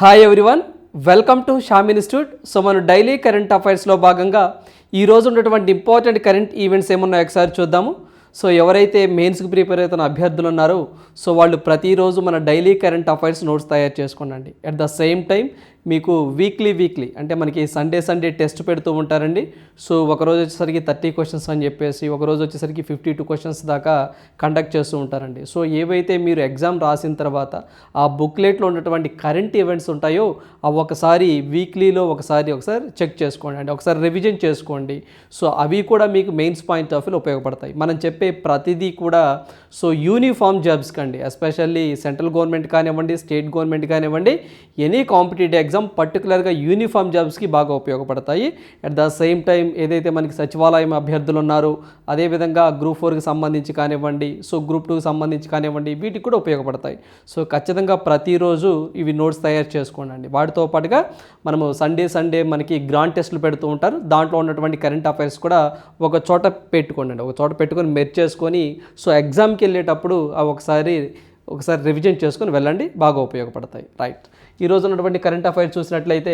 Hi everyone welcome to Sham institute so మన daily current అఫైర్స్లో భాగంగా ఈరోజు ఉన్నటువంటి ఇంపార్టెంట్ కరెంట్ ఈవెంట్స్ ఏమున్నాయో ఒకసారి చూద్దాము. సో ఎవరైతే మెయిన్స్కి ప్రిపేర్ అవుతున్న అభ్యర్థులు ఉన్నారో. సో వాళ్ళు ప్రతిరోజు మన డైలీ కరెంట్ అఫైర్స్ నోట్స్ తయారు చేసుకోండి అట్ ద సేమ్ టైం మీకు వీక్లీ వీక్లీ అంటే మనకి సండే సండే టెస్ట్ పెడుతూ ఉంటారండి. సో ఒక రోజు వచ్చేసరికి థర్టీ క్వశ్చన్స్ అని చెప్పేసి ఒక రోజు వచ్చేసరికి ఫిఫ్టీ టూ క్వశ్చన్స్ దాకా కండక్ట్ చేస్తూ ఉంటారండి. సో ఏవైతే మీరు ఎగ్జామ్ రాసిన తర్వాత ఆ బుక్లెట్లో ఉన్నటువంటి కరెంట్ ఈవెంట్స్ ఉంటాయో అవి ఒకసారి వీక్లీలో ఒకసారి ఒకసారి చెక్ చేసుకోండి. అండి ఒకసారి రివిజన్ చేసుకోండి. సో అవి కూడా మీకు మెయిన్స్ పాయింట్ ఆఫ్ వ్యూలో ఉపయోగపడతాయి. మనం చెప్పే ప్రతిదీ కూడా సో యూనిఫామ్ జాబ్స్ కండి. ఎస్పెషల్లీ సెంట్రల్ గవర్నమెంట్ కానివ్వండి స్టేట్ గవర్నమెంట్ కానివ్వండి ఎనీ కాంపిటేటివ్ ఎగ్జామ్ పర్టికులర్గా యూనిఫామ్ జాబ్స్కి బాగా ఉపయోగపడతాయి. అట్ ద సేమ్ టైం ఏదైతే మనకి సచివాలయం అభ్యర్థులు ఉన్నారో అదేవిధంగా గ్రూప్ ఫోర్కి సంబంధించి కానివ్వండి సో గ్రూప్ టూకి సంబంధించి కానివ్వండి వీటికి కూడా ఉపయోగపడతాయి. సో ఖచ్చితంగా ప్రతిరోజు ఇవి నోట్స్ తయారు చేసుకోండి వాటితో పాటుగా మనము సండే సండే మనకి గ్రాండ్ టెస్ట్లు పెడుతూ ఉంటారు. దాంట్లో ఉన్నటువంటి కరెంట్ అఫైర్స్ కూడా ఒక చోట పెట్టుకోండి ఒక చోట పెట్టుకొని మెర్చేసుకొని సో ఎగ్జామ్కి వెళ్ళేటప్పుడు ఒకసారి ఒకసారి రివిజన్ చేసుకొని వెళ్ళండి. బాగా ఉపయోగపడతాయి. రైట్ ఈరోజు ఉన్నటువంటి కరెంట్ అఫైర్స్ చూసినట్లయితే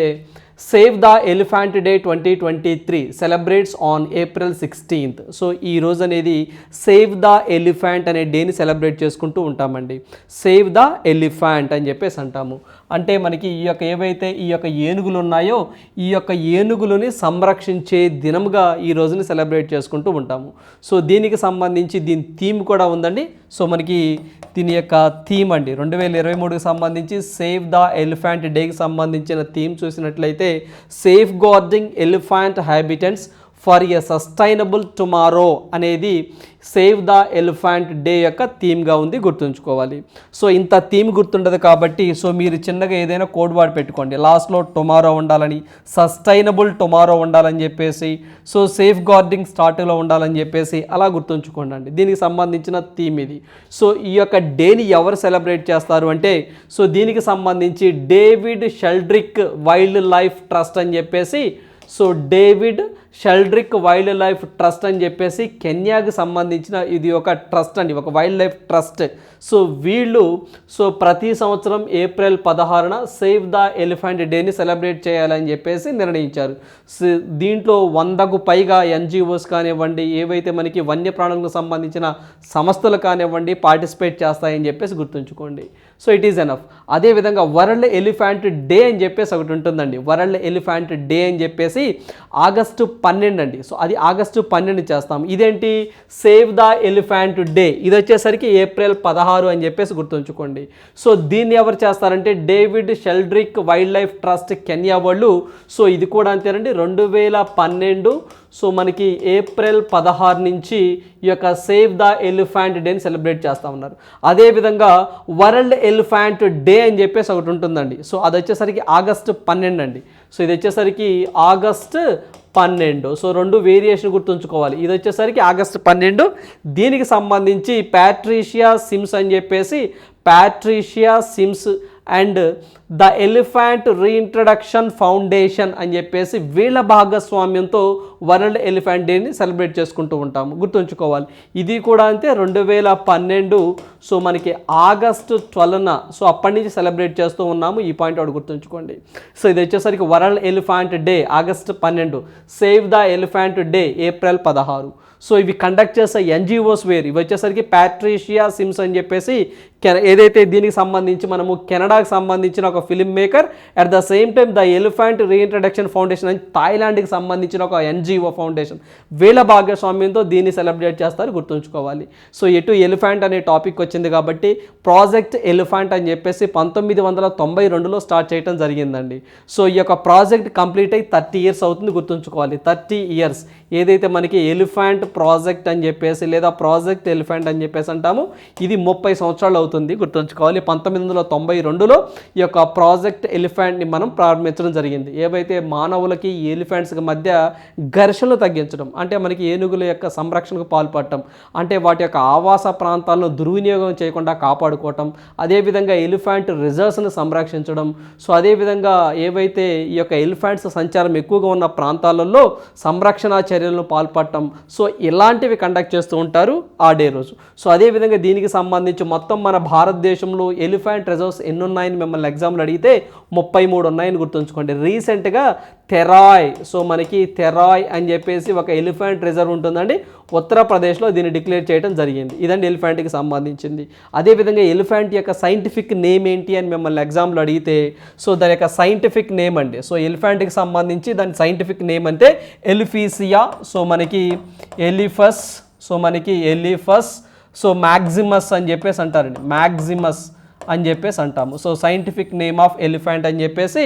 save the elephant day twenty twenty three celebrates on April sixteenth so ఈ రోజు అనేది సేవ్ ద ఎలిఫాంట్ అనే డేని సెలబ్రేట్ చేసుకుంటూ ఉంటామండి. సేవ్ ద ఎలిఫాంట్ అని చెప్పేసి అంటాము. అంటే మనకి ఈ యొక్క ఏవైతే ఈ యొక్క ఏనుగులు ఉన్నాయో ఈ యొక్క ఏనుగులని సంరక్షించే దినముగా ఈ రోజుని సెలబ్రేట్ చేసుకుంటూ ఉంటాము. సో దీనికి సంబంధించి దీని థీమ్ కూడా ఉందండి. సో మనకి దీని యొక్క థీమ్ అండి. రెండు వేల ఇరవై మూడుకి సంబంధించి సేవ్ ద ఎలిఫెంట్ డేకి సంబంధించిన థీమ్ చూసినట్లయితే safeguarding elephant habitants for a sustainable tomorrow అనేది సేవ్ ద ఎలిఫెంట్ డే యొక్క థీమ్గా ఉంది గుర్తుంచుకోవాలి. సో ఇంత థీమ్ గుర్తుండదు కాబట్టి సో మీరు చిన్నగా ఏదైనా కోడ్ వర్డ్ పెట్టుకోండి. లాస్ట్లో టుమారో ఉండాలని సస్టైనబుల్ టుమారో ఉండాలని చెప్పేసి సో సేఫ్ గార్డింగ్ స్టార్ట్లో ఉండాలని చెప్పేసి అలా గుర్తుంచుకోండి దీనికి సంబంధించిన థీమ్ ఇది. సో ఈ యొక్క డేని ఎవరు సెలబ్రేట్ చేస్తారు అంటే సో దీనికి సంబంధించి David Sheldrick wildlife trust అని చెప్పేసి so David Sheldrick wildlife trust అని చెప్పేసి కెన్యాకి సంబంధించిన ఇది ఒక ట్రస్ట్ అండి ఒక వైల్డ్ లైఫ్ ట్రస్ట్. సో వీళ్ళు సో ప్రతి సంవత్సరం ఏప్రిల్ పదహారున సేవ్ ద ఎలిఫెంట్ డేని సెలబ్రేట్ చేయాలని చెప్పేసి నిర్ణయించారు. దీంట్లో వందకు పైగా ఎన్జిఓస్ కానివ్వండి ఏవైతే మనకి వన్యప్రాణులకు సంబంధించిన సంస్థలు కానివ్వండి పార్టిసిపేట్ చేస్తాయని చెప్పేసి గుర్తుంచుకోండి. So it is enough. అదేవిధంగా వరల్డ్ ఎలిఫెంట్ డే అని చెప్పేసి ఒకటి ఉంటుందండి వరల్డ్ ఎలిఫెంట్ డే అని చెప్పేసి ఆగస్టు పన్నెండు అండి. సో అది ఆగస్టు పన్నెండు చేస్తాం. ఇదేంటి? సేవ్ ద ఎలిఫెంట్ డే ఇది వచ్చేసరికి ఏప్రిల్ పదహారు అని చెప్పేసి గుర్తుంచుకోండి. సో దీన్ని ఎవరు చేస్తారంటే David Sheldrick wildlife trust Kenya వాళ్ళు. సో ఇది కూడా అంతేనండి. రెండు వేల పన్నెండు సో మనకి ఏప్రిల్ పదహారు నుంచి ఈ యొక్క సేవ్ ద ఎలిఫెంట్ డేని సెలబ్రేట్ చేస్తూ ఉన్నారు. అదేవిధంగా వరల్డ్ ఎలిఫెంట్ డే అని చెప్పేసి ఒకటి ఉంటుందండి. సో అది వచ్చేసరికి ఆగస్టు పన్నెండు అండి. సో ఇది వచ్చేసరికి ఆగస్ట్ పన్నెండు. సో రెండు వేరియేషన్ గుర్తుంచుకోవాలి. ఇది వచ్చేసరికి ఆగస్ట్ పన్నెండు. దీనికి సంబంధించి ప్యాట్రీషియా సిమ్స్ అని చెప్పేసి Patricia Sims and the elephant reintroduction foundation అని చెప్పేసి వీళ్ళ భాగస్వామ్యంతో వరల్డ్ ఎలిఫెంట్ డేని సెలబ్రేట్ చేసుకుంటూ ఉంటాము. గుర్తుంచుకోవాలి. ఇది కూడా అంతే రెండు వేల పన్నెండు. సో మనకి ఆగస్టు ట్వెల్వ్న. సో అప్పటి నుంచి సెలబ్రేట్ చేస్తూ ఉన్నాము. ఈ పాయింట్ ఒకటి గుర్తుంచుకోండి. సో ఇది వచ్చేసరికి వరల్డ్ ఎలిఫెంట్ డే ఆగస్టు పన్నెండు. Save the elephant day April పదహారు. సో ఇవి కండక్ట్ చేసే ఎన్జిఓస్ వేరు. ఇవి వచ్చేసరికి ప్యాట్రీషియా సిమ్స్ అని చెప్పేసి ఏదైతే దీనికి సంబంధించి మనము కెనడాకి సంబంధించిన ఒక filmmaker at the same time the elephant reintroduction foundation అని థాయిలాండ్కి సంబంధించిన ఒక ఎన్జిఓ ఫౌండేషన్ వీళ్ళ భాగస్వామ్యంతో దీన్ని సెలబ్రేట్ చేస్తారు గుర్తుంచుకోవాలి. సో ఎటు ఎలిఫెంట్ అనే టాపిక్ వచ్చింది కాబట్టి ప్రాజెక్ట్ ఎలిఫెంట్ అని చెప్పేసి పంతొమ్మిది వందల తొంభై రెండులో స్టార్ట్ చేయడం జరిగిందండి. సో ఈ యొక్క ప్రాజెక్ట్ కంప్లీట్ అయ్యి థర్టీ ఇయర్స్ అవుతుంది గుర్తుంచుకోవాలి. థర్టీ ఇయర్స్ ఏదైతే మనకి ఎలిఫెంట్ ప్రాజెక్ట్ అని చెప్పేసి లేదా ప్రాజెక్ట్ ఎలిఫెంట్ అని చెప్పేసి అంటాము. ఇది ముప్పై సంవత్సరాలు అవుతుంది గుర్తుంచుకోవాలి. పంతొమ్మిది వందల తొంభై రెండులో ఈ యొక్క ప్రాజెక్ట్ ఎలిఫెంట్ని మనం ప్రారంభించడం జరిగింది. ఏవైతే మానవులకి ఎలిఫెంట్స్కి మధ్య ఘర్షణలు తగ్గించడం అంటే మనకి ఏనుగుల యొక్క సంరక్షణకు పాల్పడటం అంటే వాటి యొక్క ఆవాస ప్రాంతాలను దుర్వినియోగం చేయకుండా కాపాడుకోవటం అదేవిధంగా ఎలిఫెంట్ రిజర్వ్స్ని సంరక్షించడం సో అదేవిధంగా ఏవైతే ఈ యొక్క ఎలిఫెంట్స్ సంచారం ఎక్కువగా ఉన్న ప్రాంతాలలో సంరక్షణ చర్యలను పాల్పడటం సో ఇలాంటివి కండక్ట్ చేస్తూ ఉంటారు ఆ డే రోజు. సో అదేవిధంగా దీనికి సంబంధించి మొత్తం మన భారతదేశంలో ఎలిఫెంట్ రిజర్వ్స్ ఎన్ని ఉన్నాయని మిమ్మల్ని ఎగ్జామ్లు అడిగితే ముప్పై మూడు ఉన్నాయని గుర్తుంచుకోండి. రీసెంట్గా తెరాయ్ సో మనకి తెరాయ్ అని చెప్పేసి ఒక ఎలిఫెంట్ రిజర్వ్ ఉంటుందండి. ఉత్తరప్రదేశ్లో దీన్ని డిక్లేర్ చేయడం జరిగింది. ఇదండి ఎలిఫెంట్కి సంబంధించింది. అదేవిధంగా ఎలిఫెంట్ యొక్క సైంటిఫిక్ నేమ్ ఏంటి అని మిమ్మల్ని ఎగ్జామ్లో అడిగితే సో దాని యొక్క సైంటిఫిక్ నేమ్ అండి. సో ఎలిఫెంట్కి సంబంధించి దాని సైంటిఫిక్ నేమ్ అంటే ఎలిఫీసియా సో మనకి ఎలిఫస్ సో మనకి ఎలిఫస్ సో మ్యాక్సిమస్ అని చెప్పేసి అంటారండి. మ్యాక్సిమస్ అని చెప్పేసి అంటాము. So scientific name of elephant అని చెప్పేసి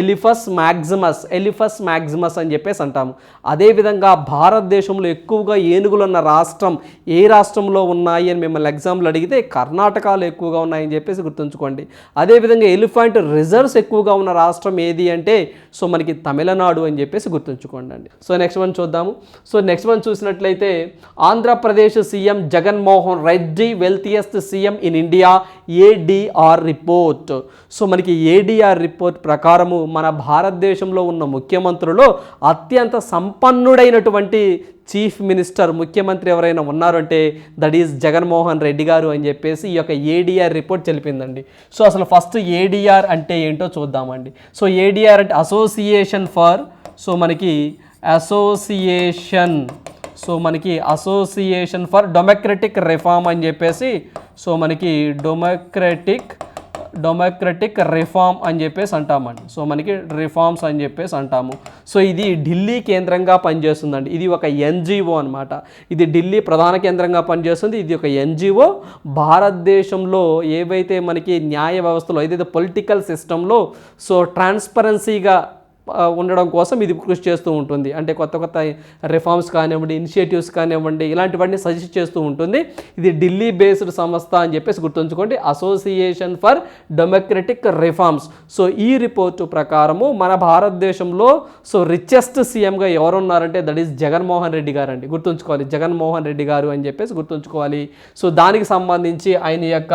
ఎలిఫస్ మ్యాగ్జిమస్ ఎలిఫస్ మ్యాగ్జిమస్ అని చెప్పేసి అంటాము. అదేవిధంగా భారతదేశంలో ఎక్కువగా ఏనుగులు ఉన్న రాష్ట్రం ఏ రాష్ట్రంలో ఉన్నాయి అని మిమ్మల్ని ఎగ్జాంపుల్ అడిగితే కర్ణాటకలో ఎక్కువగా ఉన్నాయని చెప్పేసి గుర్తుంచుకోండి. అదేవిధంగా ఎలిఫెంట్ రిజర్వ్స్ ఎక్కువగా ఉన్న రాష్ట్రం ఏది అంటే సో మనకి తమిళనాడు అని చెప్పేసి గుర్తుంచుకోండి అండి సో నెక్స్ట్ వన్ చూద్దాము. సో నెక్స్ట్ వన్ చూసినట్లయితే Andhra Pradesh CM Jaganmohan Reddy wealthiest CM in India ADR report so మనకి ఏడిఆర్ రిపోర్ట్ ప్రకారము మన భారతదేశంలో ఉన్న ముఖ్యమంత్రులు అత్యంత సంపన్నుడైనటువంటి చీఫ్ మినిస్టర్ ముఖ్యమంత్రి ఎవరైనా ఉన్నారంటే దట్ ఈజ్ జగన్మోహన్ రెడ్డి గారు అని చెప్పేసి ఈ యొక్క ఏడిఆర్ రిపోర్ట్ తెలిపిందండి. సో అసలు ఫస్ట్ ఏడిఆర్ అంటే ఏంటో చూద్దామండి. సో ఏడిఆర్ అంటే అసోసియేషన్ ఫర్ సో మనకి అసోసియేషన్ సో మనకి అసోసియేషన్ ఫర్ డొమోక్రటిక్ రిఫార్మ్ అని చెప్పేసి సో మనకి డొమోక్రటిక్ డొమోక్రటిక్ రిఫార్మ్ అని చెప్పేసి అంటామండి. సో మనకి రిఫార్మ్స్ అని చెప్పేసి అంటాము. సో ఇది ఢిల్లీ కేంద్రంగా పనిచేస్తుందండి. ఇది ఒక ఎన్జిఓ అనమాట ఇది ఢిల్లీ ప్రధాన కేంద్రంగా పనిచేస్తుంది. ఇది ఒక ఎన్జిఓ. భారతదేశంలో ఏవైతే మనకి న్యాయ వ్యవస్థలో ఏదైతే పొలిటికల్ సిస్టంలో సో ట్రాన్స్పరెన్సీగా ఉండడం కోసం ఇది కృషి చేస్తూ ఉంటుంది. అంటే కొత్త కొత్త రిఫార్మ్స్ కానివ్వండి ఇనిషియేటివ్స్ కానివ్వండి ఇలాంటివన్నీ సజెస్ట్ చేస్తూ ఉంటుంది. ఇది ఢిల్లీ బేస్డ్ సంస్థ అని చెప్పేసి గుర్తుంచుకోండి. Association for democratic reforms so ఈ రిపోర్టు ప్రకారము మన భారతదేశంలో సో రిచెస్ట్ సీఎంగా ఎవరు ఉన్నారంటే దట్ ఈస్ జగన్మోహన్ రెడ్డి గారు అండి గుర్తుంచుకోవాలి. జగన్మోహన్ రెడ్డి గారు అని చెప్పేసి గుర్తుంచుకోవాలి. సో దానికి సంబంధించి ఆయన యొక్క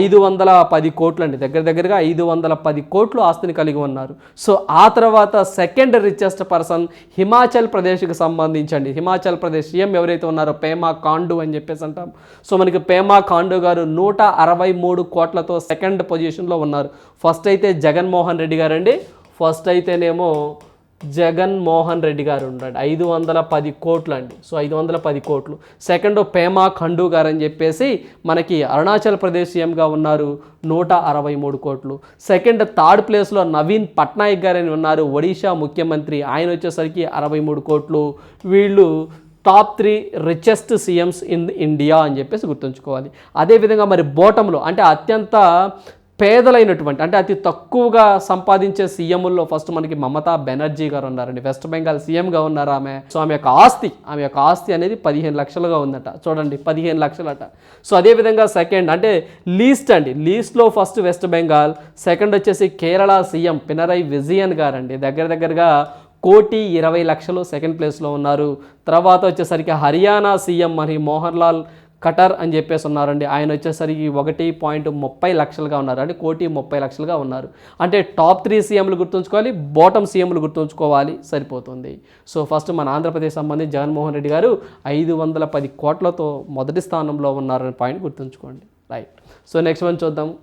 ఐదు వందల పది కోట్లు అండి దగ్గర దగ్గరగా ఐదు వందల పది కోట్లు ఆస్తిని కలిగి ఉన్నారు. సో ఆ తర్వాత తర్వాత సెకండ్ రిచెస్ట్ పర్సన్ హిమాచల్ ప్రదేశ్కి సంబంధించండి. హిమాచల్ ప్రదేశ్ సీఎం ఎవరైతే ఉన్నారో పేమా కాండు అని చెప్పేసి అంటాం. సో మనకి పేమా కాండు గారు నూట అరవై మూడు కోట్లతో సెకండ్ పొజిషన్లో ఉన్నారు. ఫస్ట్ అయితే జగన్మోహన్ రెడ్డి గారండి. ఫస్ట్ అయితేనేమో జగన్ మోహన్ రెడ్డి గారు ఉన్నాడు. ఐదు వందల పది కోట్లు అండి. సో ఐదు వందల పది కోట్లు. సెకండ్ పేమా ఖండు గారు అని చెప్పేసి మనకి అరుణాచల్ ప్రదేశ్ సీఎంగా ఉన్నారు నూట అరవై మూడు కోట్లు. సెకండ్ థర్డ్ ప్లేస్లో నవీన్ పట్నాయక్ గారు అని ఉన్నారు ఒడిషా ముఖ్యమంత్రి. ఆయన వచ్చేసరికి అరవై మూడు కోట్లు. వీళ్ళు top three richest CMs in India అని చెప్పేసి గుర్తుంచుకోవాలి. అదేవిధంగా మరి బోటంలో అంటే అత్యంత పేదలైనటువంటి అంటే అతి తక్కువగా సంపాదించే సీఎంల్లో ఫస్ట్ మనకి మమతా బెనర్జీ గారు ఉన్నారండి. వెస్ట్ బెంగాల్ సీఎంగా ఉన్నారు ఆమె? సో ఆమె యొక్క ఆస్తి ఆమె యొక్క ఆస్తి అనేది పదిహేను లక్షలుగా ఉందట. చూడండి పదిహేను లక్షలట. సో అదేవిధంగా సెకండ్ అంటే లీస్ట్ అండి. లీస్ట్లో ఫస్ట్ వెస్ట్ బెంగాల్ సెకండ్ వచ్చేసి కేరళ సీఎం పినరై విజయన్ గారండి. దగ్గర దగ్గరగా కోటి ఇరవై లక్షలు సెకండ్ ప్లేస్లో ఉన్నారు. తర్వాత వచ్చేసరికి హర్యానా సీఎం మరి మోహన్ లాల్ కటర్ అని చెప్పేసి ఉన్నారండి. ఆయన వచ్చేసరికి ఒకటి పాయింట్ ముప్పై లక్షలుగా ఉన్నారు. అంటే కోటి ముప్పై లక్షలుగా ఉన్నారు. అంటే టాప్ త్రీ సీఎంలు గుర్తుంచుకోవాలి బాటమ్ సీఎంలు గుర్తుంచుకోవాలి సరిపోతుంది. సో ఫస్ట్ మన ఆంధ్రప్రదేశ్ సంబంధించి జగన్మోహన్ రెడ్డి గారు ఐదు వందల పది కోట్లతో మొదటి స్థానంలో ఉన్నారనే పాయింట్ గుర్తుంచుకోండి. రైట్. సో నెక్స్ట్ వన్ చూద్దాం.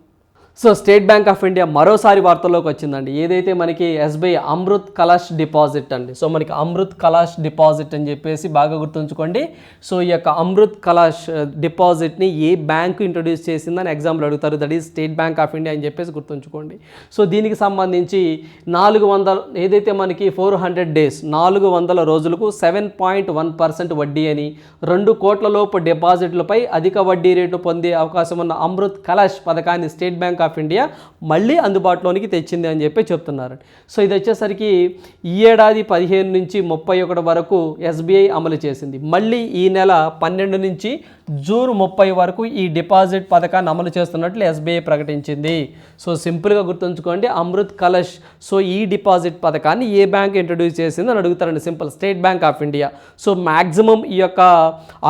So state bank of India మరోసారి వార్తల్లోకి వచ్చిందండి. ఏదైతే మనకి ఎస్బీఐ అమృత్ కలాష్ డిపాజిట్ అండి. సో మనకి అమృత్ కలాష్ డిపాజిట్ అని చెప్పేసి బాగా గుర్తుంచుకోండి. సో ఈ యొక్క అమృత్ కలాష్ డిపాజిట్ని ఏ బ్యాంకు ఇంట్రొడ్యూస్ చేసిందని ఎగ్జాంపుల్ అడుగుతారు. That is state bank of India అని చెప్పేసి గుర్తుంచుకోండి. సో దీనికి సంబంధించి నాలుగు వందల ఏదైతే మనకి ఫోర్ హండ్రెడ్ డేస్ నాలుగు వందల రోజులకు సెవెన్ పాయింట్ వన్ పర్సెంట్ వడ్డీ అని రెండు కోట్ల లోపు డిపాజిట్లపై అధిక వడ్డీ రేటు పొందే అవకాశం ఉన్న అమృత్ కలాష్ పథకాన్ని స్టేట్ బ్యాంక్ ఆఫ్ ఇండియా మళ్ళీ అందుబాటులోనికి తెచ్చింది అని చెప్పి చెప్తున్నారు. సో ఇది వచ్చేసరికి ఈ ఏడాది పదిహేను నుంచి ముప్పై ఒకటి వరకు ఎస్బీఐ అమలు చేసింది. మళ్ళీ ఈ నెల పన్నెండు నుంచి జూన్ ముప్పై వరకు ఈ డిపాజిట్ పథకాన్ని అమలు చేస్తున్నట్లు ఎస్బీఐ ప్రకటించింది. సో సింపుల్గా గుర్తుంచుకోండి అమృత్ కలష్. సో ఈ డిపాజిట్ పథకాన్ని ఏ బ్యాంక్ ఇంట్రడ్యూస్ చేసింది అని అడుగుతారండి simple state bank of India. So maximum ఈ యొక్క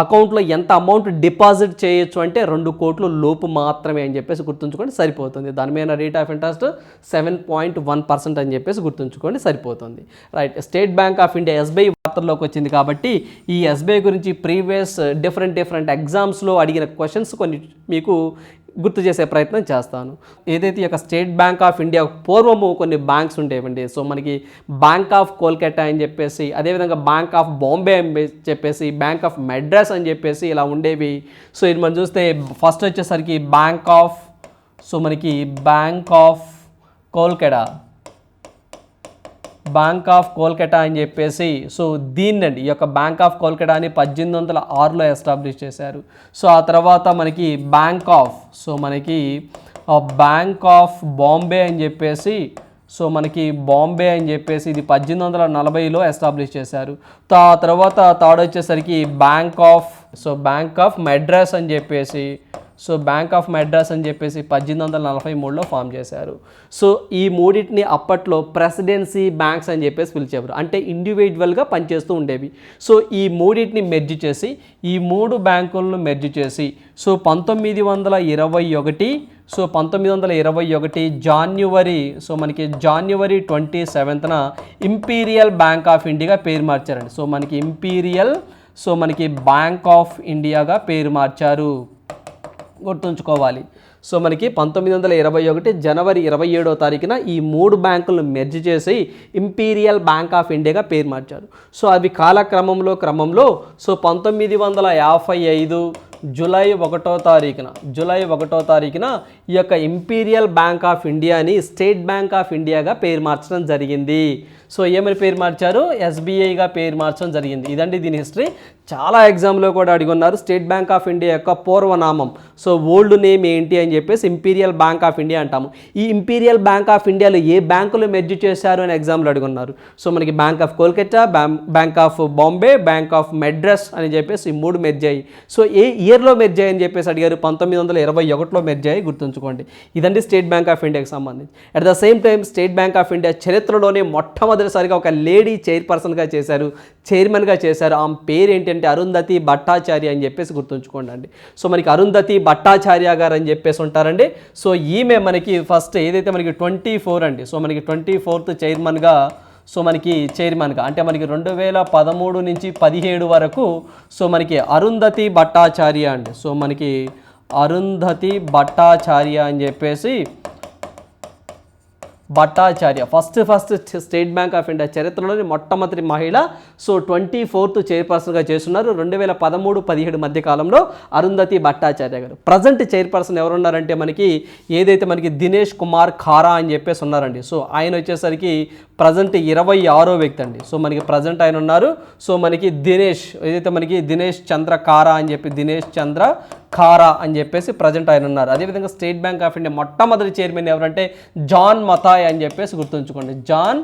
అకౌంట్లో ఎంత అమౌంట్ డిపాజిట్ చేయొచ్చు అంటే రెండు కోట్ల లోపు మాత్రమే అని చెప్పేసి గుర్తుంచుకోండి సరిపోతుంది. దాని మీద rate of interest seven point one percent అని చెప్పేసి గుర్తుంచుకోండి సరిపోతుంది. Right state bank of India SBI వార్తల్లోకి వచ్చింది కాబట్టి ఈ ఎస్బీఐ గురించి ప్రీవియస్ డిఫరెంట్ డిఫరెంట్ ఎగ్జామ్స్లో అడిగిన క్వశ్చన్స్ కొన్ని మీకు గుర్తు చేసే ప్రయత్నం చేస్తాను. ఏదైతే ఈ యొక్క స్టేట్ బ్యాంక్ ఆఫ్ ఇండియా పూర్వము కొన్ని బ్యాంక్స్ ఉండేవండి. సో మనకి బ్యాంక్ ఆఫ్ కోల్కతా అని చెప్పేసి అదేవిధంగా బ్యాంక్ ఆఫ్ బాంబే అని చెప్పేసి బ్యాంక్ ఆఫ్ మెడ్రాస్ అని చెప్పేసి ఇలా ఉండేవి. సో ఇది మనం చూస్తే ఫస్ట్ వచ్చేసరికి బ్యాంక్ ఆఫ్ సో మనకి bank of Kolkata bank of Kolkata అని చెప్పేసి సో దీన్నండి ఈ యొక్క బ్యాంక్ ఆఫ్ కోల్కటాని పద్దెనిమిది వందల ఆరులో ఎస్టాబ్లిష్ చేశారు. సో ఆ తర్వాత మనకి బ్యాంక్ ఆఫ్ సో మనకి బ్యాంక్ ఆఫ్ బాంబే అని చెప్పేసి సో మనకి బాంబే అని చెప్పేసి ఇది పద్దెనిమిది వందల నలభైలో ఎస్టాబ్లిష్ చేశారు. ఆ తర్వాత థర్డ్ వచ్చేసరికి bank of so bank of Madras అని చెప్పేసి సో బ్యాంక్ ఆఫ్ మెడ్రాస్ అని చెప్పేసి పద్దెనిమిది వందల నలభై మూడులో ఫామ్ చేశారు. సో ఈ మూడింటిని అప్పట్లో ప్రెసిడెన్సీ బ్యాంక్స్ అని చెప్పేసి పిలిచేవారు. అంటే ఇండివిజువల్గా పనిచేస్తూ ఉండేవి. సో ఈ మూడింటిని మెర్జ్ చేసి ఈ మూడు బ్యాంకులను మెర్జ్ చేసి సో పంతొమ్మిది వందల ఇరవై ఒకటి సో పంతొమ్మిది వందల ఇరవై ఒకటి జాన్యువరి సో మనకి జాన్యువరి ట్వంటీ సెవెంత్న ఇంపీరియల్ బ్యాంక్ ఆఫ్ ఇండియాగా పేరు మార్చారండి. సో మనకి ఇంపీరియల్ సో మనకి బ్యాంక్ ఆఫ్ ఇండియాగా పేరు మార్చారు. గుర్తుంచుకోవాలి. సో మనకి పంతొమ్మిది వందల ఇరవై ఒకటి జనవరి ఇరవై ఏడో తారీఖున ఈ మూడు బ్యాంకులను మెర్జ్ చేసి ఇంపీరియల్ బ్యాంక్ ఆఫ్ ఇండియాగా పేరు మార్చారు. సో అవి కాలక్రమంలో క్రమంలో సో పంతొమ్మిది వందల యాభై ఐదు జూలై ఒకటో తారీఖున జూలై ఒకటో తారీఖున ఈ యొక్క ఇంపీరియల్ బ్యాంక్ ఆఫ్ ఇండియాని స్టేట్ బ్యాంక్ ఆఫ్ ఇండియాగా పేరు మార్చడం జరిగింది. సో ఏమని పేరు మార్చారు? ఎస్బీఐగా పేరు మార్చడం జరిగింది. ఇదండి దీని హిస్టరీ. చాలా ఎగ్జామ్లో కూడా అడిగి ఉన్నారు స్టేట్ బ్యాంక్ ఆఫ్ ఇండియా యొక్క పూర్వనామం. సో ఓల్డ్ నేమ్ ఏంటి అని చెప్పేసి ఇంపీరియల్ బ్యాంక్ ఆఫ్ ఇండియా అంటాము. ఈ ఇంపీరియల్ బ్యాంక్ ఆఫ్ ఇండియాలో ఏ బ్యాంకులు మెర్జ్ చేశారు అని ఎగ్జామ్లో అడిగి ఉన్నారు సో మనకి bank of Kolkata bank of Bombay bank of Madras అని చెప్పేసి ఈ మూడు మెర్జ్ అయ్యి సో ఏ ఇయర్లో మెర్జ్ అయ్యి అని చెప్పేసి అడిగారు? పంతొమ్మిది వందల ఇరవై ఒకటిలో మెర్జ్ అయ్యి గుర్తుంచుకోండి. ఇదండి స్టేట్ బ్యాంక్ ఆఫ్ ఇండియాకి సంబంధించి. At the same time state bank of India చరిత్రలోనే మొట్టమొదటి మొట్టమొదటిసారిగా ఒక లేడీ చైర్పర్సన్గా చేశారు చైర్మన్గా చేశారు. ఆమె పేరు ఏంటంటే అరుంధతి భట్టాచార్య అని చెప్పేసి గుర్తుంచుకోండి అండి సో మనకి అరుంధతి భట్టాచార్య గారు అని చెప్పేసి ఉంటారండి. సో ఈమె మనకి ఫస్ట్ ఏదైతే మనకి ట్వంటీ ఫోర్ అండి. సో మనకి ట్వంటీ ఫోర్త్ చైర్మన్గా సో మనకి చైర్మన్గా అంటే మనకి రెండు వేల పదమూడు నుంచి పదిహేడు వరకు సో మనకి అరుంధతి భట్టాచార్య అండి. సో మనకి అరుంధతి భట్టాచార్య అని చెప్పేసి Bhattacharya. First first state bank of India చరిత్రలోని మొట్టమొదటి మహిళ. సో ట్వంటీ ఫోర్త్ చైర్పర్సన్గా చేస్తున్నారు. రెండు వేల పదమూడు పదిహేడు మధ్య కాలంలో అరుంధతి భట్టాచార్య గారు. ప్రజెంట్ చైర్పర్సన్ ఎవరున్నారంటే మనకి ఏదైతే మనకి దినేష్ కుమార్ ఖారా అని చెప్పేసి ఉన్నారండి. సో ఆయన వచ్చేసరికి ప్రజెంట్ ఇరవై ఆరో వ్యక్తి అండి. సో మనకి ప్రజెంట్ ఆయన ఉన్నారు. సో మనకి దినేష్ ఏదైతే మనకి దినేష్ చంద్ర కారా అని చెప్పి దినేష్ చంద్ర ఖారా అని చెప్పేసి ప్రజెంట్ ఆయన ఉన్నారు. అదేవిధంగా స్టేట్ బ్యాంక్ ఆఫ్ ఇండియా మొట్టమొదటి చైర్మన్ ఎవరంటే జాన్ మథాయ్ అని చెప్పేసి గుర్తుంచుకోండి. జాన్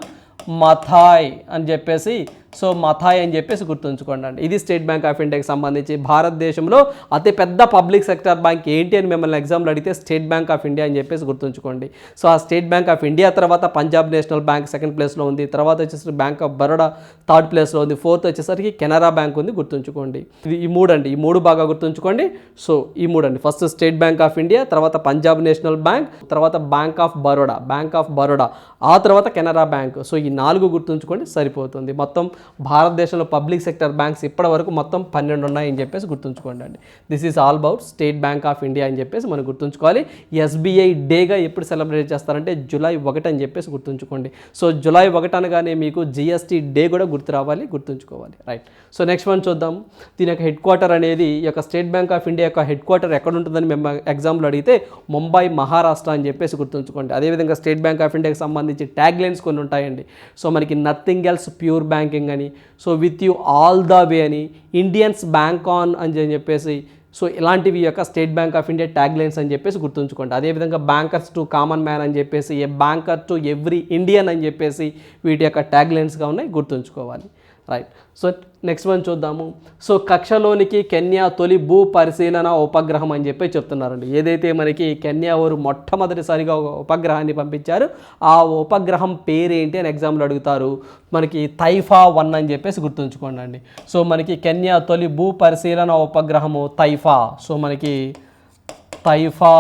మథాయ్ అని చెప్పేసి సో మథాయ్ అని చెప్పేసి గుర్తుంచుకోండి అండి ఇది స్టేట్ బ్యాంక్ ఆఫ్ ఇండియాకి సంబంధించి భారతదేశంలో అతి పెద్ద పబ్లిక్ సెక్టర్ బ్యాంక్ ఏంటి అని మిమ్మల్ని ఎగ్జామ్లో అడిగితే స్టేట్ బ్యాంక్ ఆఫ్ ఇండియా అని చెప్పేసి గుర్తుంచుకోండి. సో ఆ స్టేట్ బ్యాంక్ ఆఫ్ ఇండియా తర్వాత పంజాబ్ నేషనల్ బ్యాంక్ సెకండ్ ప్లేస్లో ఉంది. తర్వాత వచ్చేసరికి బ్యాంక్ ఆఫ్ బరోడా థర్డ్ ప్లేస్లో ఉంది. ఫోర్త్ వచ్చేసరికి కెనరా బ్యాంక్ ఉంది గుర్తుంచుకోండి. ఇది ఈ మూడు అండి. ఈ మూడు బాగా గుర్తుంచుకోండి. సో ఈ మూడు అండి. First state bank of India తర్వాత పంజాబ్ నేషనల్ బ్యాంక్ తర్వాత bank of Baroda. Bank of Baroda. ఆ తర్వాత కెనరా బ్యాంక్. సో ఈ నాలుగు గుర్తుంచుకోండి. సరిపోతుంది. మొత్తం భారతదేశంలో పబ్లిక్ సెక్టర్ బ్యాంక్స్ ఇప్పటి వరకు మొత్తం పన్నెండు ఉన్నాయని చెప్పేసి గుర్తుంచుకోండి అండి. This is all about state bank of India అని చెప్పేసి మనం గుర్తుంచుకోవాలి. ఎస్బీఐ డేగా ఎప్పుడు సెలబ్రేట్ చేస్తారంటే జూలై ఒకటి అని చెప్పేసి గుర్తుంచుకోండి. సో జూలై ఒకటి అనగానే మీకు జిఎస్టీ డే కూడా గుర్తు రావాలి గుర్తుంచుకోవాలి. రైట్ సో నెక్స్ట్ వన్ చూద్దాం. దీని యొక్క హెడ్ క్వార్టర్ అనేది ఈ యొక్క స్టేట్ బ్యాంక్ ఆఫ్ ఇండియా యొక్క హెడ్ క్వార్టర్ ఎక్కడ ఉంటుందని మేము ఎగ్జామ్లో అడిగితే ముంబై మహారాష్ట్ర అని చెప్పేసి గుర్తుంచుకోండి. అదేవిధంగా స్టేట్ బ్యాంక్ ఆఫ్ ఇండియాకి సంబంధించి ట్యాగ్ లైన్స్ కొన్ని ఉంటాయండి. సో మనకి నథింగ్ ఎల్స్ ప్యూర్ బ్యాంకింగ్ అని. So with you all the way అని. ఇండియన్స్ బ్యాంక్ ఆన్ అని చెప్పేసి సో ఇలాంటివి యొక్క state bank of India taglines అని చెప్పేసి గుర్తుంచుకోండి. అదేవిధంగా బ్యాంకర్స్ టు కామన్ మ్యాన్ అని చెప్పేసి a banker to every Indian అని చెప్పేసి వీటి యొక్క ట్యాగ్ లైన్స్గా ఉన్నాయి గుర్తుంచుకోవాలి. రైట్ సో నెక్స్ట్ వన్ చూద్దాము. సో కక్షలోనికి కెన్యా తొలి భూ పరిశీలన ఉపగ్రహం అని చెప్పి చెప్తున్నారండి. ఏదైతే మనకి కెన్యా వారు మొట్టమొదటిసారిగా ఒక ఉపగ్రహాన్ని పంపించారు ఆ ఉపగ్రహం పేరేంటి అని ఎగ్జామ్లో అడుగుతారు. మనకి తైఫా వన్ అని చెప్పేసి గుర్తుంచుకోండి అండి. సో మనకి కెన్యా తొలి భూ పరిశీలన ఉపగ్రహము తైఫా. సో మనకి తైఫా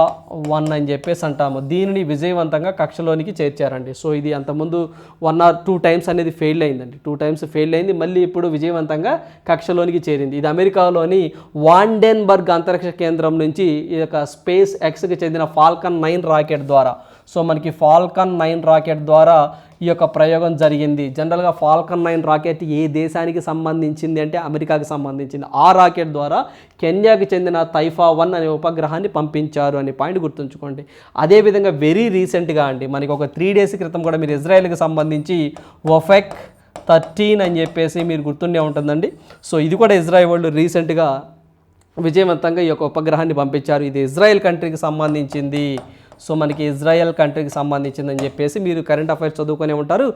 వన్ అని చెప్పేసి అంటాము. దీనిని విజయవంతంగా కక్షలోనికి చేర్చారండి. సో ఇది అంతకుముందు వన్ ఆర్ టూ టైమ్స్ అనేది ఫెయిల్ అయిందండి. టూ టైమ్స్ ఫెయిల్ అయింది. మళ్ళీ ఇప్పుడు విజయవంతంగా కక్షలోనికి చేరింది. ఇది అమెరికాలోని వాండెన్బర్గ్ అంతరిక్ష కేంద్రం నుంచి ఈ యొక్క స్పేస్ ఎక్స్కి చెందిన ఫాల్కన్ నైన్ రాకెట్ ద్వారా. సో మనకి ఫాల్కన్ నైన్ రాకెట్ ద్వారా ఈ యొక్క ప్రయోగం జరిగింది. జనరల్గా ఫాల్కన్ నైన్ రాకెట్ ఏ దేశానికి సంబంధించింది అంటే అమెరికాకి సంబంధించింది. ఆ రాకెట్ ద్వారా కెన్యాకి చెందిన తైఫా వన్ అనే ఉపగ్రహాన్ని పంపించారు అనే పాయింట్ గుర్తుంచుకోండి. అదేవిధంగా వెరీ రీసెంట్గా అండి మనకి ఒక త్రీ డేస్ క్రితం కూడా మీరు ఇజ్రాయెల్కి సంబంధించి ఒఫెక్ థర్టీన్ అని చెప్పేసి మీరు గుర్తుండే ఉంటుందండి. సో ఇది కూడా ఇజ్రాయెల్ వాళ్ళు రీసెంట్గా విజయవంతంగా ఈ యొక్క ఉపగ్రహాన్ని పంపించారు. ఇది ఇజ్రాయెల్ కంట్రీకి సంబంధించింది. సో మనకి ఇజ్రాయెల్ కంట్రీకి సంబంధించిందని చెప్పేసి మీరు కరెంట్ అఫైర్స్ చదువుకునే ఉంటారు.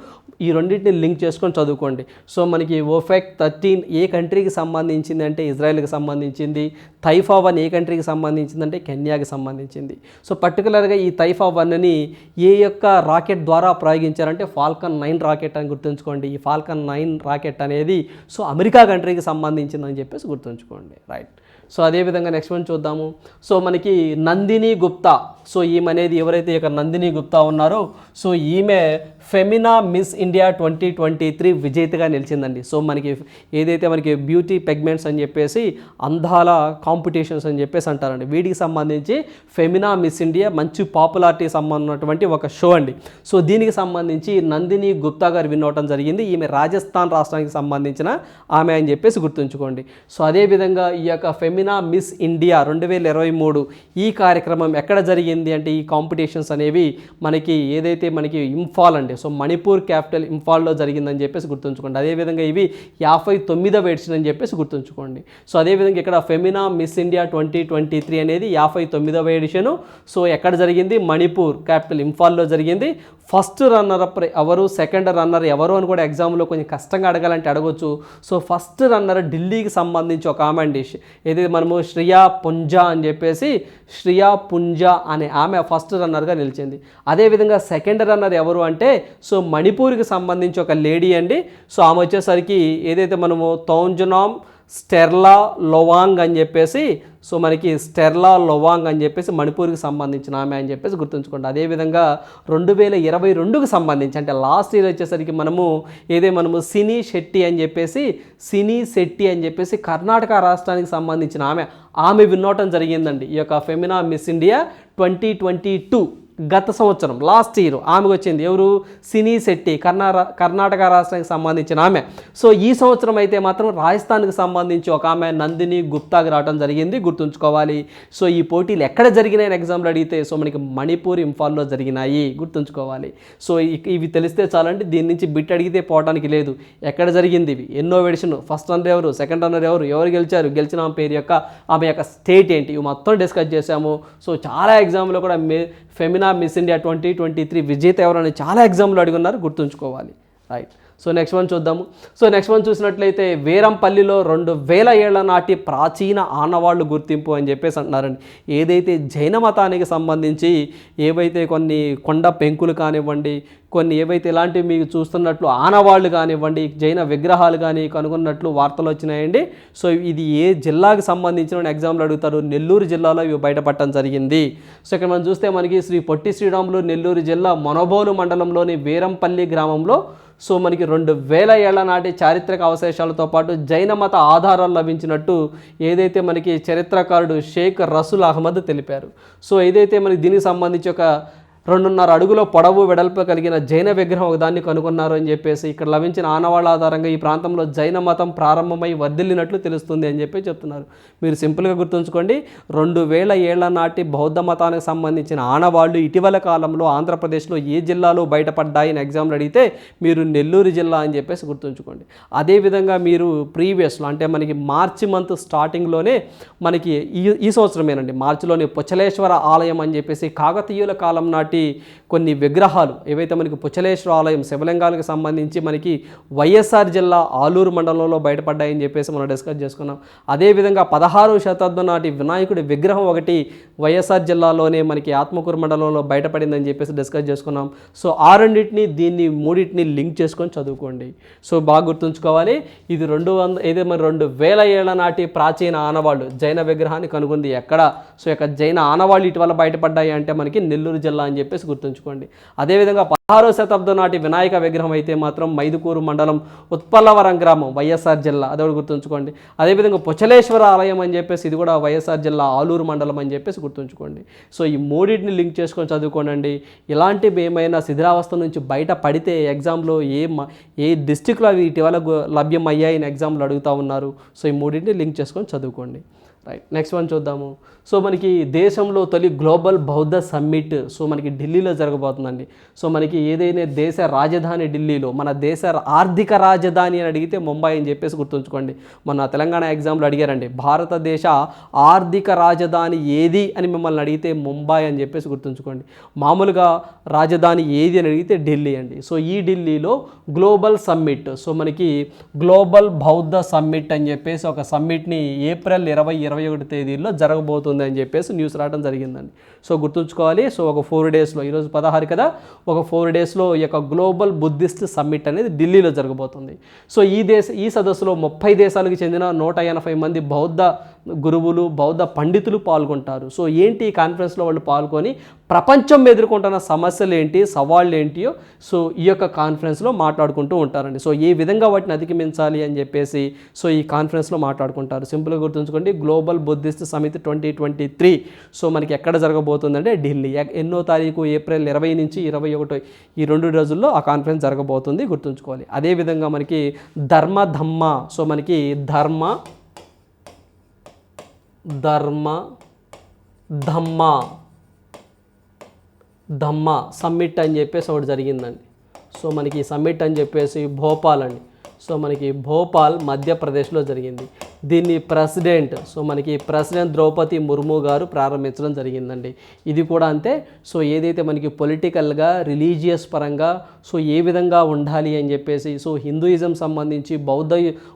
ఈ రెండింటిని లింక్ చేసుకొని చదువుకోండి. సో మనకి ఓఫెక్ థర్టీన్ ఏ కంట్రీకి సంబంధించింది అంటే ఇజ్రాయెల్కి సంబంధించింది. తైఫా వన్ ఏ కంట్రీకి సంబంధించింది అంటే కెన్యాకి సంబంధించింది. సో పర్టికులర్గా ఈ తైఫా వన్ని ఏ యొక్క రాకెట్ ద్వారా ప్రయోగించారంటే ఫాల్కన్ నైన్ రాకెట్ అని గుర్తుంచుకోండి. ఈ ఫాల్కన్ నైన్ రాకెట్ అనేది సో అమెరికా కంట్రీకి సంబంధించిందని చెప్పేసి గుర్తుంచుకోండి. రైట్. సో అదేవిధంగా నెక్స్ట్ వన్ చూద్దాము. సో మనకి నందిని గుప్తా. సో ఈమె అనేది ఎవరైతే ఇక నందిని గుప్తా ఉన్నారో సో ఈమె Femina Miss India twenty twenty three విజేతగా నిలిచిందండి. సో మనకి ఏదైతే మనకి బ్యూటీ పెగ్మెంట్స్ అని చెప్పేసి అందాల కాంపిటీషన్స్ అని చెప్పేసి అంటారండి. వీటికి సంబంధించి ఫెమినా మిస్ ఇండియా మంచి పాపులారిటీ సంబంధించినటువంటి ఒక షో అండి. సో దీనికి సంబంధించి నందిని గుప్తా గారు విన్ అవటం జరిగింది. ఈమె రాజస్థాన్ రాష్ట్రానికి సంబంధించిన ఆమె అని చెప్పేసి గుర్తుంచుకోండి. సో అదేవిధంగా ఈ యొక్క ఫెమినా మిస్ ఇండియా రెండు వేల ఇరవై మూడు ఈ కార్యక్రమం ఎక్కడ జరిగింది అంటే ఈ కాంపిటీషన్స్ అనేవి మనకి ఏదైతే మనకి ఇంఫాల్ అండి సో మణిపూర్ క్యాపిటల్ ఇంఫాల్లో జరిగిందని చెప్పేసి గుర్తుంచుకోండి. అదేవిధంగా ఇవి యాభై తొమ్మిదవ ఎడిషన్ అని చెప్పేసి గుర్తుంచుకోండి. సో అదేవిధంగా ఇక్కడ Femina Miss India twenty twenty three అనేది యాభై తొమ్మిదవ ఎడిషను సో ఎక్కడ జరిగింది? మణిపూర్ క్యాపిటల్ ఇంఫాల్లో జరిగింది. ఫస్ట్ రన్నర్ అప్ ఎవరు? సెకండ్ రన్నర్ ఎవరు అని కూడా ఎగ్జామ్లో కొంచెం కష్టంగా అడగాలంటే అడగొచ్చు. సో ఫస్ట్ రన్నర్ ఢిల్లీకి సంబంధించి ఒక ఆమె అండి. ఏదైతే మనము శ్రియా పుంజా అని చెప్పేసి శ్రియా పుంజా అనే ఆమె ఫస్ట్ రన్నర్గా నిలిచింది. అదేవిధంగా సెకండ్ రన్నర్ ఎవరు అంటే సో మణిపూర్కి సంబంధించి ఒక లేడీ అండి. సో ఆమె వచ్చేసరికి ఏదైతే మనము తౌంజనామ్ స్టెర్లా లొవాంగ్ అని చెప్పేసి సో మనకి స్టెర్లా లొవాంగ్ అని చెప్పేసి మణిపూర్కి సంబంధించిన ఆమె అని చెప్పేసి గుర్తుంచుకోండి. అదేవిధంగా రెండు వేల ఇరవై రెండుకి సంబంధించి అంటే లాస్ట్ ఇయర్ వచ్చేసరికి మనము ఏదే మనము సినీ శెట్టి అని చెప్పేసి సినీ శెట్టి అని చెప్పేసి కర్ణాటక రాష్ట్రానికి సంబంధించిన ఆమె ఆమె విన్నోటం జరిగిందండి. ఈ యొక్క Femina Miss India twenty twenty two. గత సంవత్సరం లాస్ట్ ఇయర్ ఆమెకు వచ్చింది ఎవరు? సినీ శెట్టి కర్ణారా కర్ణాటక రాష్ట్రానికి సంబంధించిన ఆమె. సో ఈ సంవత్సరం అయితే మాత్రం రాజస్థాన్కి సంబంధించి ఒక ఆమె నందిని గుప్తాకి రావడం జరిగింది గుర్తుంచుకోవాలి. సో ఈ పోటీలు ఎక్కడ జరిగినాయి ఎగ్జామ్లు అడిగితే సో మనకి మణిపూర్ ఇంఫాల్లో జరిగినాయి గుర్తుంచుకోవాలి. సో ఇవి తెలిస్తే చాలండి దీని నుంచి బిట్ అడిగితే పోవడానికి లేదు. ఎక్కడ జరిగింది ఇవి? ఎన్నో ఎడిషన్ ఫస్ట్ రన్నర్ ఎవరు సెకండ్ రన్నర్ ఎవరు ఎవరు గెలిచారు? గెలిచిన ఆమె పేరు యొక్క ఆమె యొక్క స్టేట్ ఏంటి? ఇవి మొత్తం డిస్కస్ చేశాము. సో చాలా ఎగ్జామ్లో కూడా May Femina Miss India twenty twenty three విజేత ఎవరని చాలా ఎగ్జామ్లు అడుగున్నారు గుర్తుంచుకోవాలి. రైట్ సో నెక్స్ట్ వన్ చూద్దాము. సో నెక్స్ట్ వన్ చూసినట్లయితే వేరంపల్లిలో రెండు వేల ఏళ్ళ నాటి ప్రాచీన ఆనవాళ్ళు గుర్తింపు అని చెప్పేసి అంటున్నారండి. ఏదైతే జైన మతానికి సంబంధించి ఏవైతే కొన్ని కొండ పెంకులు కానివ్వండి కొన్ని ఏవైతే ఇలాంటివి మీకు చూస్తున్నట్లు ఆనవాళ్ళు కానివ్వండి జైన విగ్రహాలు కానీ కనుగొన్నట్లు వార్తలు వచ్చినాయండి. సో ఇది ఏ జిల్లాకు సంబంధించిన ఎగ్జామ్లు అడుగుతారు. నెల్లూరు జిల్లాలో ఇవి బయటపడటం జరిగింది. సో ఇక్కడ మనం చూస్తే మనకి శ్రీ పొట్టి శ్రీరాములు నెల్లూరు జిల్లా మొనబోలు మండలంలోని వీరంపల్లి గ్రామంలో సో మనకి రెండు వేల ఏళ్ళ నాటి చారిత్రక అవశేషాలతో పాటు జైన మత ఆధారాలు లభించినట్టు ఏదైతే మనకి చరిత్రకారుడు షేక్ రసుల్ అహ్మద్ తెలిపారు. సో ఏదైతే మనకి దీనికి సంబంధించి ఒక రెండున్నర అడుగుల పొడవు వెడల్పు కలిగిన జైన విగ్రహం ఒకదాన్ని కనుగొన్నారు అని చెప్పేసి ఇక్కడ లభించిన ఆనవాళ్ళ ఆధారంగా ఈ ప్రాంతంలో జైన మతం ప్రారంభమై వర్ధిల్లినట్లు తెలుస్తుంది అని చెప్పి చెప్తున్నారు. మీరు సింపుల్గా గుర్తుంచుకోండి రెండు వేల ఏళ్ళ నాటి బౌద్ధ మతానికి సంబంధించిన ఆనవాళ్ళు ఇటీవల కాలంలో ఆంధ్రప్రదేశ్లో ఏ జిల్లాలో బయటపడ్డాయని ఎగ్జామ్లు అడిగితే మీరు నెల్లూరు జిల్లా అని చెప్పేసి గుర్తుంచుకోండి. అదేవిధంగా మీరు ప్రీవియస్లో అంటే మనకి మార్చి మంత్ స్టార్టింగ్లోనే మనకి ఈ ఈ సంవత్సరమేనండి మార్చిలోని పొచ్చలేశ్వర ఆలయం అని చెప్పేసి కాకతీయుల కాలం నాటి కొన్ని విగ్రహాలు ఏవైతే మనకి పుచ్చలేశ్వర ఆలయం శివలింగాలకు సంబంధించి మనకి వైఎస్ఆర్ జిల్లా ఆలూరు మండలంలో బయటపడ్డాయని చెప్పేసి మనం డిస్కస్ చేసుకున్నాం. అదేవిధంగా పదహారవ శతాబ్దం నాటి వినాయకుడి విగ్రహం ఒకటి వైఎస్ఆర్ జిల్లాలోనే మనకి ఆత్మకూరు మండలంలో బయటపడిందని చెప్పేసి డిస్కస్ చేసుకున్నాం. సో ఆ రెండింటిని దీన్ని మూడింటిని లింక్ చేసుకొని చదువుకోండి. సో బాగా గుర్తుంచుకోవాలి. ఇది రెండు వంద ఏదో మరి రెండు వేల ఏళ్ళ నాటి ప్రాచీన ఆనవాళ్ళు జైన విగ్రహాన్ని కనుగొంది ఎక్కడ? సో యొక్క జైన ఆనవాళ్ళు ఇటీవల బయటపడ్డాయి అంటే మనకి నెల్లూరు జిల్లా అని చెప్పేసి గుర్తుంచుకోండి. అదేవిధంగా పదహారో శతాబ్దం నాటి వినాయక విగ్రహం అయితే మాత్రం మైదుకూరు మండలం ఉత్పల్లవరం గ్రామం వైఎస్ఆర్ జిల్లా. అదొకటి గుర్తుంచుకోండి. అదేవిధంగా పుచలేశ్వర ఆలయం అని చెప్పేసి ఇది కూడా వైఎస్ఆర్ జిల్లా ఆలూరు మండలం అని చెప్పేసి గుర్తుంచుకోండి. సో ఈ మూడింటిని లింక్ చేసుకొని చదువుకోనండి. ఇలాంటివి ఏమైనా శిథిరావస్థ నుంచి బయట పడితే ఎగ్జామ్లో ఏ మ- ఏ డిస్టిక్లో అవి ఇటీవల లభ్యం అయ్యాయని ఎగ్జామ్లు అడుగుతూ ఉన్నారు. సో ఈ మూడింటిని లింక్ చేసుకొని చదువుకోండి. రైట్ నెక్స్ట్ వన్ చూద్దాము. సో మనకి దేశంలో తొలి గ్లోబల్ బౌద్ధ సమ్మిట్ సో మనకి ఢిల్లీలో జరగబోతుందండి. సో మనకి ఏదైనా దేశ రాజధాని ఢిల్లీలో మన దేశ ఆర్థిక రాజధాని అని అడిగితే ముంబై అని చెప్పేసి గుర్తుంచుకోండి. మన తెలంగాణ ఎగ్జామ్లో అడిగారండి. భారతదేశ ఆర్థిక రాజధాని ఏది అని మిమ్మల్ని అడిగితే ముంబై అని చెప్పేసి గుర్తుంచుకోండి. మామూలుగా రాజధాని ఏది అని అడిగితే ఢిల్లీ అండి. సో ఈ ఢిల్లీలో గ్లోబల్ సమ్మిట్ సో మనకి గ్లోబల్ బౌద్ధ సమ్మిట్ అని చెప్పేసి ఒక సమ్మిట్ని ఏప్రిల్ ఇరవై ఇరవై ఒకటి తేదీలో జరగబోతుంది అని చెప్పేసి న్యూస్ రావడం జరిగిందండి. సో గుర్తుంచుకోవాలి సో ఒక ఫోర్ డేస్లో ఈరోజు పదహారు కదా ఒక ఫోర్ డేస్లో ఈ యొక్క గ్లోబల్ బుద్ధిస్ట్ సమ్మిట్ అనేది ఢిల్లీలో జరగబోతుంది. సో ఈ దేశ ఈ సదస్సులో ముప్పై దేశాలకు చెందిన నూట ఎనభై మంది బౌద్ధ గురువులు బౌద్ధ పండితులు పాల్గొంటారు. సో ఏంటి ఈ కాన్ఫరెన్స్లో వాళ్ళు పాల్గొని ప్రపంచం ఎదుర్కొంటున్న సమస్యలు ఏంటి సవాళ్ళు ఏంటియో సో ఈ యొక్క కాన్ఫరెన్స్లో మాట్లాడుకుంటూ ఉంటారండి. సో ఏ విధంగా వాటిని అధిగమించాలి అని చెప్పేసి సో ఈ కాన్ఫరెన్స్లో మాట్లాడుకుంటారు. సింపుల్గా గుర్తుంచుకోండి గ్లోబల్ బుద్ధిస్ట్ సమితి ట్వంటీ ట్వంటీ త్రీ. సో మనకి ఎక్కడ జరగబోతుందంటే ఢిల్లీ. ఎన్నో తారీఖు ఏప్రిల్ ఇరవై నుంచి ఇరవై ఒకటో ఈ రెండు రోజుల్లో ఆ కాన్ఫరెన్స్ జరగబోతుంది గుర్తుంచుకోవాలి. అదేవిధంగా మనకి ధర్మ ధమ్మ. సో మనకి ధర్మ ధర్మ ధమ్మ. ధమ్మ సమ్మిట్ అని చెప్పేసి ఒకటి జరిగిందండి. సో మనకి సమ్మిట్ అని చెప్పేసి భోపాల్ అండి. సో మనకి భోపాల్ మధ్యప్రదేశ్లో జరిగింది. దీన్ని ప్రెసిడెంట్ సో మనకి ప్రెసిడెంట్ ద్రౌపది ముర్ము గారు ప్రారంభించడం జరిగిందండి. ఇది కూడా అంతే. సో ఏదైతే మనకి పొలిటికల్గా రిలీజియస్ పరంగా సో ఏ విధంగా ఉండాలి అని చెప్పేసి సో హిందూయిజం సంబంధించి బౌద్ధ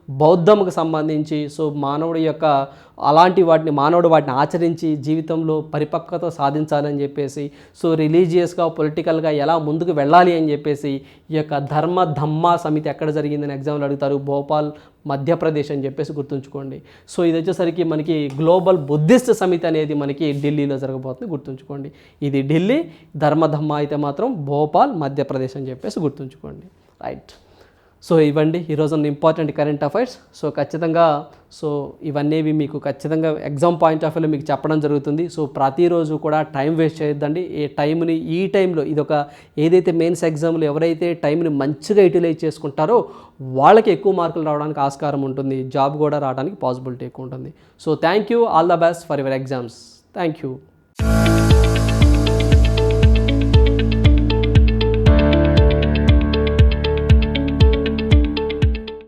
బౌద్ధంకు సంబంధించి సో మానవుడి యొక్క అలాంటి వాటిని మానవుడు వాటిని ఆచరించి జీవితంలో పరిపక్వత సాధించాలని చెప్పేసి సో రిలీజియస్గా పొలిటికల్గా ఎలా ముందుకు వెళ్ళాలి అని చెప్పేసి ఈ యొక్క ధర్మ ధమ్మ సమితి ఎక్కడ జరిగిందని ఎగ్జామ్లో అడుగుతారు. భోపాల్ మధ్యప్రదేశ్ అని చెప్పేసి గుర్తుంచుకోండి. సో ఇది వచ్చేసరికి మనకి గ్లోబల్ బుద్ధిస్ట్ సమితి అనేది మనకి ఢిల్లీలో జరగబోతుంది గుర్తుంచుకోండి. ఇది ఢిల్లీ ధర్మధమ్మ అయితే మాత్రం భోపాల్ మధ్యప్రదేశ్ అని చెప్పేసి గుర్తుంచుకోండి. రైట్. సో ఇవ్వండి. ఈరోజు ఉన్న ఇంపార్టెంట్ కరెంట్ అఫైర్స్ సో ఖచ్చితంగా సో ఇవన్నీ మీకు ఖచ్చితంగా ఎగ్జామ్ పాయింట్ ఆఫ్ వ్యూలో మీకు చెప్పడం జరుగుతుంది. సో ప్రతిరోజు కూడా టైం వేస్ట్ చేయొద్దండి. ఈ టైంని ఈ టైంలో ఇది ఒక ఏదైతే మెయిన్స్ ఎగ్జామ్లో ఎవరైతే టైంని మంచిగా యూటిలైజ్ చేసుకుంటారో వాళ్ళకి ఎక్కువ మార్కులు రావడానికి ఆస్కారం ఉంటుంది. జాబ్ కూడా రావడానికి పాసిబిలిటీ ఎక్కువ ఉంటుంది. So thank you all the best for your exams thank you